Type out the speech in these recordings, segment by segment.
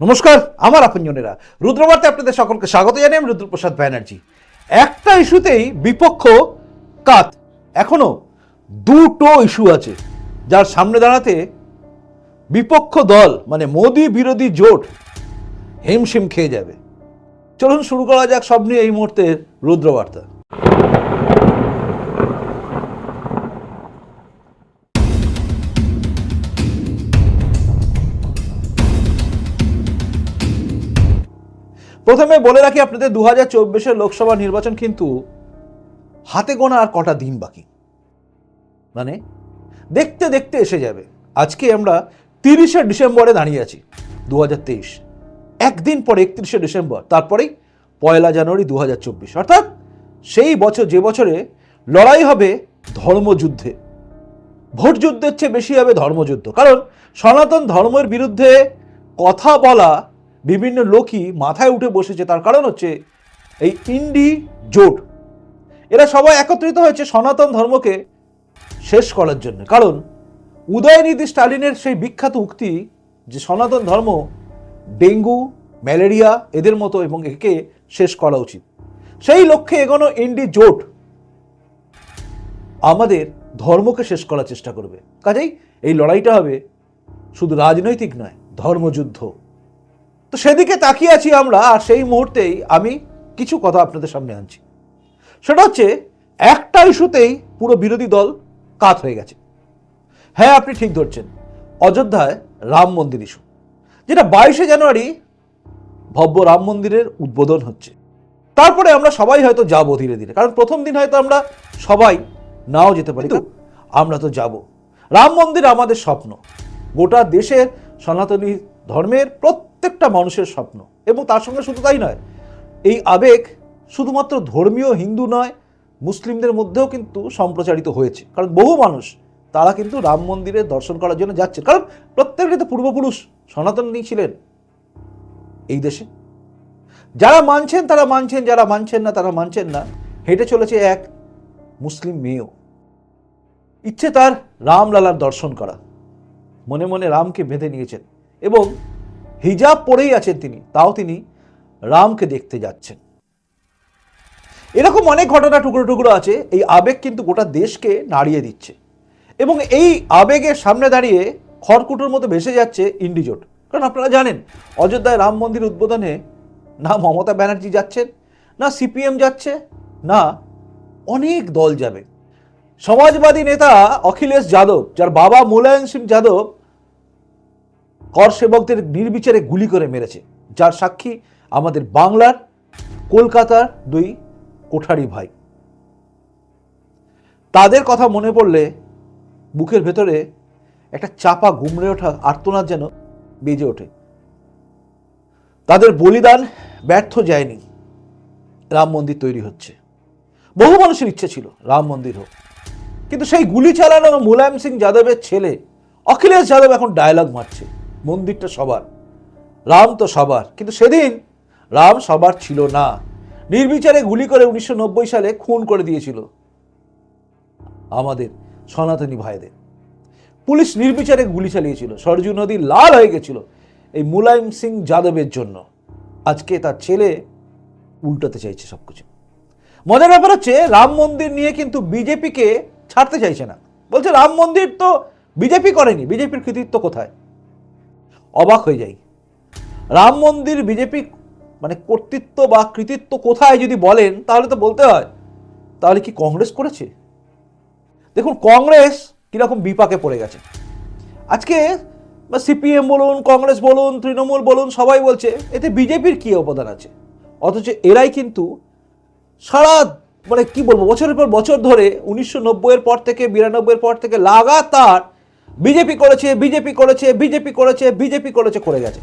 নমস্কার, আমার আপনজনেরা। রুদ্রবার্তে আপনাদের সকলকে স্বাগত জানাই আমি রুদ্রপ্রসাদ ব্যানার্জি। একটা ইস্যুতেই বিপক্ষ কাত। এখনও দুটো ইস্যু আছে। যার সামনে দাঁড়াতে বিপক্ষ দল মানে মোদি বিরোধী জোট, হিমশিম খেয়ে যাবে। চলুন শুরু করা যাক সব নিয়ে এই মুহূর্তের রুদ্রবার্তা। প্রথমে বলে রাখি, আপনাদের দু হাজার চব্বিশের লোকসভা নির্বাচন কিন্তু হাতে গোনা আর কটা দিন বাকি। মানে দেখতে দেখতে এসে যাবে। আজকে আমরা তিরিশে ডিসেম্বরে দাঁড়িয়ে আছি দু হাজার তেইশ। একদিন পরে একত্রিশে ডিসেম্বর, তারপরেই পয়লা জানুয়ারি দু হাজার চব্বিশ। অর্থাৎ সেই বছর, যে বছরে লড়াই হবে ধর্মযুদ্ধে। ভোট যুদ্ধের চেয়ে বেশি হবে ধর্মযুদ্ধ। কারণ সনাতন ধর্মের বিরুদ্ধে কথা বলা বিভিন্ন লোকই মাথায় উঠে বসেছে। তার কারণ হচ্ছে এই ইন্ডি জোট। এরা সবাই একত্রিত হয়েছে সনাতন ধর্মকে শেষ করার জন্য। কারণ উদয়নিধি স্টালিনের সেই বিখ্যাত উক্তি যে সনাতন ধর্ম ডেঙ্গু, ম্যালেরিয়া এদের মতো এবং একে শেষ করা উচিত। সেই লক্ষ্যে এগোনো ইন্ডি জোট আমাদের ধর্মকে শেষ করার চেষ্টা করবে। কাজেই এই লড়াইটা হবে শুধু রাজনৈতিক নয়, ধর্মযুদ্ধ। তো সেদিকে তাকিয়ে আছি আমরা আর সেই মুহূর্তেই আমি কিছু কথা আপনাদের সামনে আনছি। সেটা হচ্ছে একটা ইস্যুতেই পুরো বিরোধী দল কাত হয়ে গেছে। হ্যাঁ আপনি ঠিক ধরছেন অযোধ্যায় রাম মন্দির ইস্যু যেটা বাইশে জানুয়ারি ভব্য রাম মন্দিরের উদ্বোধন হচ্ছে। তারপরে আমরা সবাই হয়তো যাব ধীরে ধীরে কারণ প্রথম দিন হয়তো আমরা সবাই নাও যেতে পারি তো আমরা তো যাব। রাম মন্দির আমাদের স্বপ্ন গোটা দেশের সনাতনী ধর্মের প্রত্যেকটা মানুষের স্বপ্ন। এবং তার সঙ্গে শুধু তাই নয়, এই আবেগ শুধুমাত্র ধর্মীয় হিন্দু নয়, মুসলিমদের মধ্যেও কিন্তু সম্প্রচারিত হয়েছে। কারণ বহু মানুষ, তারা কিন্তু রাম মন্দিরে দর্শন করার জন্য যাচ্ছে। কারণ প্রত্যেকটি তো পূর্বপুরুষ, সনাতনী ছিলেন এই দেশে। যারা মানছেন, তারা মানছেন, যারা মানছেন না, তারা মানছেন না। হেঁটে চলেছে এক মুসলিম মেয়েও। ইচ্ছে তার রামলালার দর্শন করা। মনে মনে রামকে বেঁধে নিয়েছেন। এবং হিজাব পরেই আছেন তিনি, তাও তিনি রামকে দেখতে যাচ্ছেন। এরকম অনেক ঘটনা টুকরো টুকরো আছে, এই আবেগ কিন্তু গোটা দেশকে নাড়িয়ে দিচ্ছে। এবং এই আবেগের সামনে দাঁড়িয়ে খড়কুটোর মতো ভেসে যাচ্ছে ইন্ডিজোট। কারণ আপনারা জানেন, অযোধ্যায় রাম মন্দির উদ্বোধনে না মমতা ব্যানার্জি যাচ্ছেন, না সিপিএম যাচ্ছে, না অনেক দল যাবে। সমাজবাদী নেতা অখিলেশ যাদব, যার বাবা মুলায়ম সিং যাদব কর সেবকদের নির্বিচারে গুলি করে মেরেছে, যার সাক্ষী আমাদের বাংলার কলকাতার দুই কোঠারি ভাই। তাদের কথা মনে পড়লে বুকের ভেতরে একটা চাপা গুমড়ে ওঠা আর্তনাদ যেন বেজে ওঠে। তাদের বলিদান ব্যর্থ যায়নি। রাম মন্দির তৈরি হচ্ছে। বহু মানুষের ইচ্ছে ছিল রাম মন্দির হোক। কিন্তু সেই গুলি চালানো মুলায়ম সিং যাদবের ছেলে অখিলেশ যাদব এখন ডায়লগ মারছে। মন্দিরটা সবার, রাম তো সবার। কিন্তু সেদিন রাম সবার ছিল না। নির্বিচারে গুলি করে উনিশশো নব্বই সালে খুন করে দিয়েছিল আমাদের সনাতনী ভাইদের। পুলিশ নির্বিচারে গুলি চালিয়েছিল। সরজু নদী লাল হয়ে গেছিল এই মুলায়ম সিং যাদবের জন্য। আজকে তার ছেলে উল্টাতে চাইছে সবকিছু। মজার ব্যাপার হচ্ছে, রাম মন্দির নিয়ে কিন্তু বিজেপিকে ছাড়তে চাইছে না। বলছে, রাম মন্দির তো বিজেপি করেনি। বিজেপির কৃতিত্ব কোথায়? অবাক হয়ে যাই। রাম মন্দির বিজেপি মানে কর্তৃত্ব বা কৃতিত্ব কোথায় যদি বলেন, তাহলে তো বলতে হয়। তাহলে কি কংগ্রেস করেছে? দেখুন, কংগ্রেস কীরকম বিপাকে পড়ে গেছে। আজকে বা সিপিএম বলুন, কংগ্রেস বলুন, তৃণমূল বলুন, সবাই বলছে, এতে বিজেপির কী অবদান আছে? অথচ এরাই কিন্তু সারা মানে কি বলব, বছরের পর বছর ধরে উনিশশো নব্বইয়ের পর থেকে, বিরানব্বইয়ের পর থেকে লাগাতার বিজেপি করেছে বিজেপি করেছে বিজেপি করেছে বিজেপি করেছে, করে গেছে।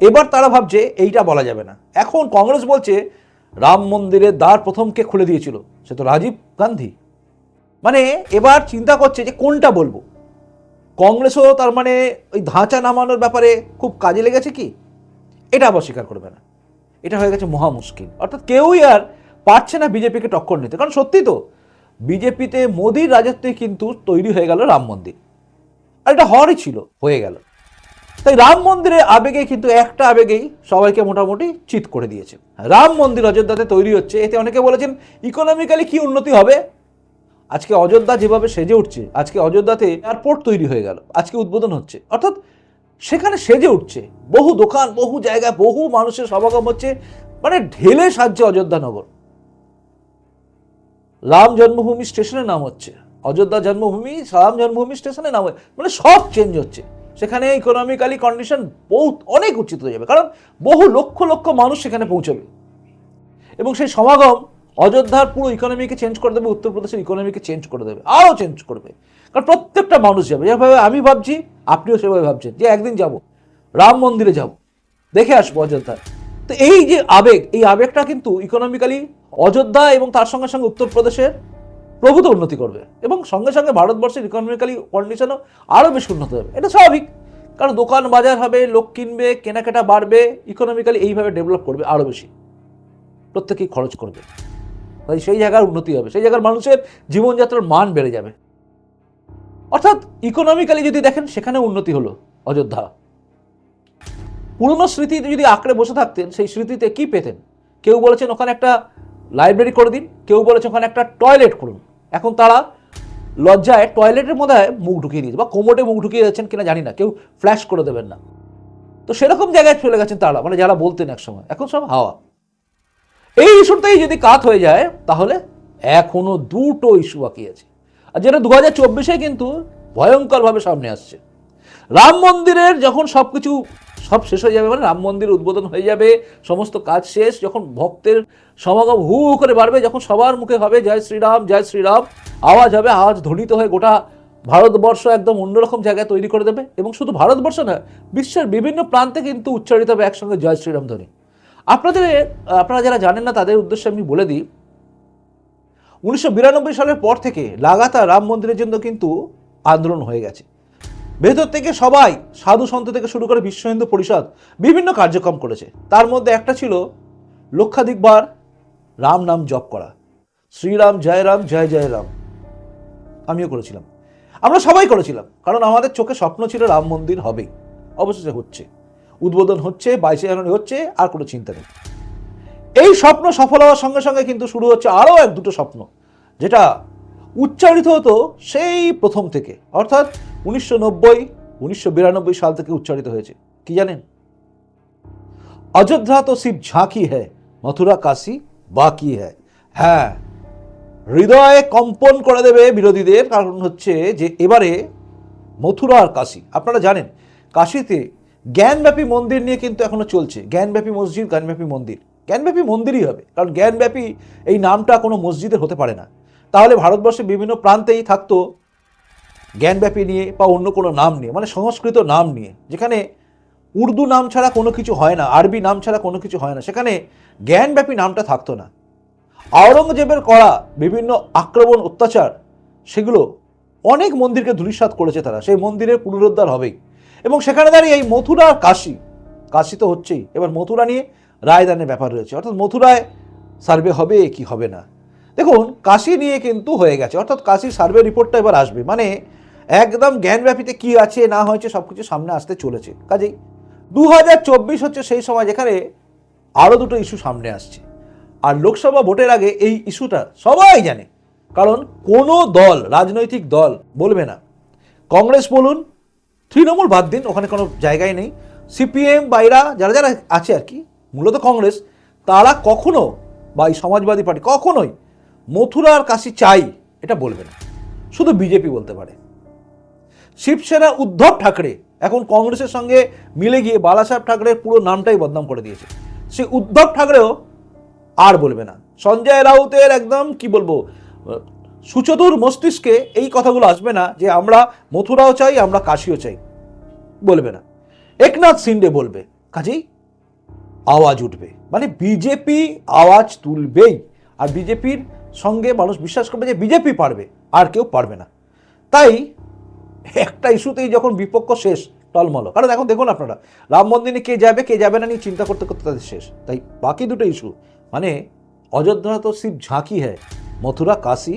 এবার তারা ভাবছে এইটা বলা যাবে না। এখন কংগ্রেস বলছে, রাম মন্দিরের দ্বার প্রথমকে খুলে দিয়েছিল, সে তো রাজীব গান্ধী। মানে এবার চিন্তা করছে যে কোনটা বলব? কংগ্রেসও তার মানে ওই ধাঁচা নামানোর ব্যাপারে খুব কাজে লেগেছে কি? এটা আবার স্বীকার করবে না। এটা হয়ে গেছে মহা মুশকিল। অর্থাৎ কেউই আর পারছে না বিজেপিকে টক্কর নিতে। কারণ সত্যি তো বিজেপিতে মোদির রাজত্বে কিন্তু তৈরি হয়ে গেল রাম মন্দির। আর এটা হওয়ারই ছিল, হয়ে গেল। তাই রাম মন্দিরের আবেগে কিন্তু একটা আবেগেই সবাইকে মোটামুটি চিত করে দিয়েছে। রাম মন্দির অযোধ্যাতে তৈরি হচ্ছে, এতে অনেকে বলেছেন, ইকোনমিক্যালি কি উন্নতি হবে? আজকে অযোধ্যা যেভাবে সেজে উঠছে, আজকে অযোধ্যাতে এয়ারপোর্ট তৈরি হয়ে গেল, আজকে উদ্বোধন হচ্ছে। অর্থাৎ সেখানে সেজে উঠছে, বহু দোকান, বহু জায়গায় বহু মানুষের সমাগম হচ্ছে মানে ঢেলে সাজছে অযোধ্যা নগর। রাম জন্মভূমি স্টেশনের নাম হচ্ছে। অযোধ্যা জন্মভূমি, রাম জন্মভূমি স্টেশনের নাম। মানে সব চেঞ্জ হচ্ছে। সেখানে ইকোনমিক্যালি কন্ডিশন বহুত অনেক উচিত হয়ে যাবে। কারণ বহু লক্ষ লক্ষ মানুষ সেখানে পৌঁছবে। এবং সেই সমাগম অযোধ্যার পুরো ইকোনমিকে চেঞ্জ করে দেবে, উত্তরপ্রদেশের ইকোনমিকে চেঞ্জ করে দেবে, আরও চেঞ্জ করবে। কারণ প্রত্যেকটা মানুষ যাবে। যেভাবে আমি ভাবছি, আপনিও সেভাবে ভাবছেন যে একদিন যাব। রাম মন্দিরে যাব। দেখে আসব অযোধ্যা তো এই যে আবেগ, এই আবেগটা কিন্তু ইকোনমিক্যালি অযোধ্যা এবং তার সঙ্গে সঙ্গে উত্তরপ্রদেশের প্রভূত উন্নতি করবে এবং সঙ্গে সঙ্গে ভারতবর্ষের ইকোনমিক্যালি কন্ডিশনও আরও বেশি উন্নত হবে। এটা স্বাভাবিক, কারণ দোকান বাজার হবে, লোক কিনবে, কেনাকাটা বাড়বে ইকোনমিক্যালি এইভাবে ডেভেলপ করবে আরও বেশি। প্রত্যেকেই খরচ করবে। তাই সেই জায়গার উন্নতি হবে, সেই জায়গার মানুষের জীবনযাত্রার মান বেড়ে যাবে। অর্থাৎ ইকোনমিক্যালি যদি দেখেন, সেখানে উন্নতি হলো অযোধ্যা। পুরনো স্মৃতিতে যদি আঁকড়ে বসে থাকতেন, সেই স্মৃতিতে কি পেতেন? কেউ বলেছেন, ওখানে একটা লাইব্রেরি করে দিন। কেউ বলেছে ওখানে একটা টয়লেট করুন। এখন তারা লজ্জায় টয়লেটের মধ্যে মুখ ঢুকিয়ে দিয়েছে বা কোমোটে মুখ ঢুকিয়ে যাচ্ছেন কিনা জানি না, কেউ ফ্ল্যাশ করে দেবেন না। তো সেরকম জায়গায় চলে গেছেন তারা মানে যারা বলতেন এক সময় এখন সব হাওয়া। এই ইস্যুটাই যদি কাত হয়ে যায়, তাহলে এখনও দুটো ইস্যু বাকি আছে। আর যেটা দু হাজার চব্বিশে কিন্তু ভয়ঙ্করভাবে সামনে আসছে। রাম মন্দিরের যখন সব কিছু সব শেষ হয়ে যাবে মানে রাম মন্দির উদ্বোধন হয়ে যাবে, সমস্ত কাজ শেষ, যখন ভক্তের সমাগম হু করে বাড়বে, যখন সবার মুখে হবে জয় শ্রীরাম জয় শ্রীরাম, আওয়াজ হবে, আওয়াজ ধ্বনিত হয়ে গোটা ভারতবর্ষ একদম অন্যরকম জায়গায় তৈরি করে দেবে এবং শুধু ভারতবর্ষ না বিশ্বের বিভিন্ন প্রান্তে কিন্তু উচ্চারিত হবে একসঙ্গে জয় শ্রীরাম ধ্বনি। আপনাদের, আপনারা যারা জানেন না, তাদের উদ্দেশ্যে আমি বলে দিই, উনিশশো বিরানব্বই সালের পর থেকে লাগাতার রাম মন্দিরের জন্য কিন্তু আন্দোলন হয়ে গেছে। ভেতর থেকে সবাই সাধু সন্ত থেকে শুরু করে বিশ্ব হিন্দু পরিষদ বিভিন্ন কার্যক্রম করেছে। তার মধ্যে একটা ছিল লক্ষাধিকবার রাম নাম জপ করা। শ্রীরাম, জয় রাম, জয় জয় রাম। আমিও করেছিলাম। আমরা সবাই করেছিলাম, কারণ আমাদের চোখে স্বপ্ন ছিল রাম মন্দির হবেই। অবশেষে হচ্ছে। উদ্বোধন হচ্ছে, বাইশে জানুয়ারি হচ্ছে, আর কোনো চিন্তা নেই। এই স্বপ্ন সফল হওয়ার সঙ্গে সঙ্গে কিন্তু শুরু হচ্ছে আরও এক দুটো স্বপ্ন, যেটা উচ্চারিত হতো সেই প্রথম থেকে। অর্থাৎ উনিশশো নব্বই, উনিশশো বিরানব্বই সাল থেকে উচ্চারিত হয়েছে। কি জানেন? অযোধ্যা তো শিব ঝাঁকি হ্যায়, মথুরা কাশী বাকি হ্যায়। হ্যাঁ হৃদয়ে কম্পন করে দেবে বিরোধীদের, কারণ হচ্ছে যে এবারে মথুরা আর কাশী, আপনারা জানেন, কাশীতে জ্ঞানব্যাপী মন্দির নিয়ে কিন্তু এখনও চলছে। জ্ঞানব্যাপী মসজিদ, জ্ঞানব্যাপী মন্দির। জ্ঞানব্যাপী মন্দিরই হবে, কারণ জ্ঞানব্যাপী এই নামটা কোনো মসজিদের হতে পারে না। তাহলে ভারতবর্ষের বিভিন্ন প্রান্তেই থাকতো জ্ঞানব্যাপী নিয়ে বা অন্য কোনো নাম নিয়ে মানে সংস্কৃত নাম নিয়ে, যেখানে উর্দু নাম ছাড়া কোনো কিছু হয় না, আরবি নাম ছাড়া কোনো কিছু হয় না, সেখানে জ্ঞানব্যাপী নামটা থাকতো না। আওরঙ্গজেবের করা বিভিন্ন আক্রমণ, অত্যাচার, সেগুলো অনেক মন্দিরকে ধূলিসাৎ করেছে তারা, সেই মন্দিরের পুনরুদ্ধার হবেই। এবং সেখানে দাঁড়িয়ে এই মথুরা কাশি, কাশী তো হচ্ছেই, এবার মথুরা নিয়ে রায়দানের ব্যাপার রয়েছে, অর্থাৎ মথুরায় সার্ভে হবে কি হবে না। দেখুন, কাশি নিয়ে কিন্তু হয়ে গেছে, অর্থাৎ কাশির সার্ভে রিপোর্টটা এবার আসবে মানে একদম জ্ঞানব্যাপীতে কি আছে, না হয়েছে সব কিছু সামনে আসতে চলেছে। কাজেই দু হাজার চব্বিশ হচ্ছে সেই সময় যেখানে আরও দুটো ইস্যু সামনে আসছে। আর লোকসভা ভোটের আগে এই ইস্যুটা সবাই জানে, কারণ কোনো দল, রাজনৈতিক দল বলবে না। কংগ্রেস বলুন, তৃণমূল বাদ দিন, ওখানে কোনো জায়গায় নেই। সিপিএম বাইরা, যারা যারা আছে আর কি, মূলত কংগ্রেস, তারা কখনো বা এই সমাজবাদী পার্টি কখনোই মথুরার কাশি চাই, এটা বলবে না। শুধু বিজেপি বলতে পারে। শিবসেনা উদ্ধব ঠাকরে এখন কংগ্রেসের সঙ্গে মিলে গিয়ে বালাসাহেব ঠাকরের পুরো নামটাই বদনাম করে দিয়েছে। সেই উদ্ধব ঠাকরেও আর বলবে না। সঞ্জয় রাউতের একদম, কি বলব, সুচতুর মস্তিষ্কে এই কথাগুলো আসবে না যে আমরা মথুরাও চাই, আমরা কাশিও চাই। বলবে না। একনাথ সিন্ডে বলবে, কাজেই আওয়াজ উঠবে। মানে বিজেপি আওয়াজ তুলবেই। আর বিজেপির সঙ্গে মানুষ বিশ্বাস করবে যে বিজেপি পারবে, আর কেউ পারবে না। তাই একটা ইস্যুতেই যখন বিপক্ষ শেষ, টলমল। কারণ এখন দেখুন আপনারা, রাম মন্দিরে কে যাবে কে যাবে না নিয়ে চিন্তা করতে করতে তাদের শেষ। তাই বাকি দুটো ইস্যু মানে অযোধ্যা তো শিব ঝাঁকি হ্যায়, মথুরা কাশি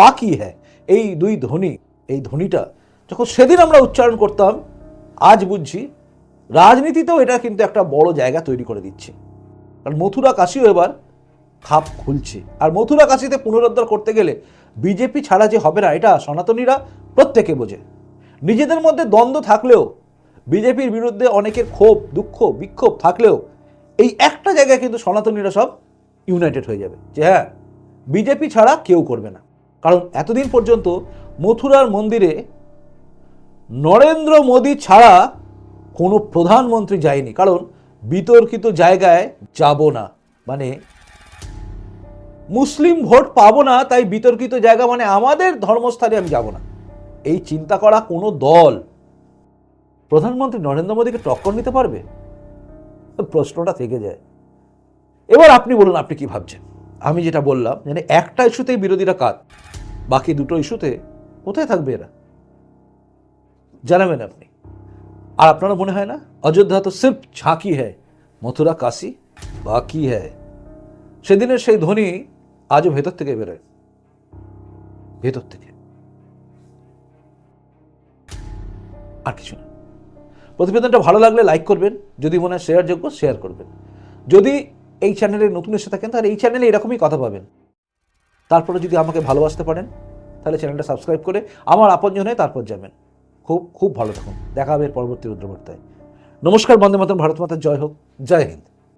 বাকি হ্যায়। এই দুই ধ্বনি এই ধ্বনিটা যখন সেদিন আমরা উচ্চারণ করতাম, আজ বুঝছি, রাজনীতিতেও এটা কিন্তু একটা বড় জায়গা তৈরি করে দিচ্ছে। কারণ মথুরা কাশিও এবার খাপ খুলছে। আর মথুরা কাশিতে পুনরুদ্ধার করতে গেলে বিজেপি ছাড়া যে হবে না, এটা সনাতনীরা প্রত্যেকে বোঝে। নিজেদের মধ্যে দ্বন্দ্ব থাকলেও, বিজেপির বিরুদ্ধে অনেকের ক্ষোভ, দুঃখ, বিক্ষোভ থাকলেও, এই একটা জায়গায় কিন্তু সনাতনীরা সব ইউনাইটেড হয়ে যাবে। যে হ্যাঁ বিজেপি ছাড়া কেউ করবে না। কারণ এতদিন পর্যন্ত মথুরার মন্দিরে নরেন্দ্র মোদী ছাড়া কোনো প্রধানমন্ত্রী যায়নি। কারণ বিতর্কিত জায়গায় যাব না। মানে মুসলিম ভোট পাবো না, তাই বিতর্কিত জায়গা মানে আমাদের ধর্মস্থানে আমি যাব না। এই চিন্তা করা কোনো দল প্রধানমন্ত্রী নরেন্দ্র মোদীকে টক্কর নিতে পারবে? প্রশ্নটা থেকে যায়। এবার আপনি বলুন, আপনি কি ভাবছেন? আমি যেটা বললাম মানে একটা ইস্যুতেই বিরোধীরা কাজ বাকি দুটো ইস্যুতে কোথায় থাকবে এরা? জানাবেন আপনি। আর আপনারা মনে হয় না? অযোধ্যা তো সির্ফ ঝাঁকি হ্যায়, মথুরা কাশি বাকি হ্যায়। সেদিনের সেই ধ্বনি আজও ভেতর থেকে বেরোয়। ভেতর থেকে। আর কিছু না। প্রতিবেদনটা ভালো লাগলে লাইক করবেন, যদি মনে হয় শেয়ার যোগ্য শেয়ার করবেন। যদি এই চ্যানেলে নতুন এসে থাকেন, তাহলে এই চ্যানেলে এরকমই কথা পাবেন। তারপরে যদি আমাকে ভালোবাসতে পারেন, তাহলে চ্যানেলটা সাবস্ক্রাইব করে আমার আপনজন হয়ে তারপর যাবেন। খুব খুব ভালো থাকুন। দেখা হবে পরবর্তী রুদ্রবার্তায়। নমস্কার, বন্দে মাতন ভারত মাতার, জয় হোক। জয় হিন্দ।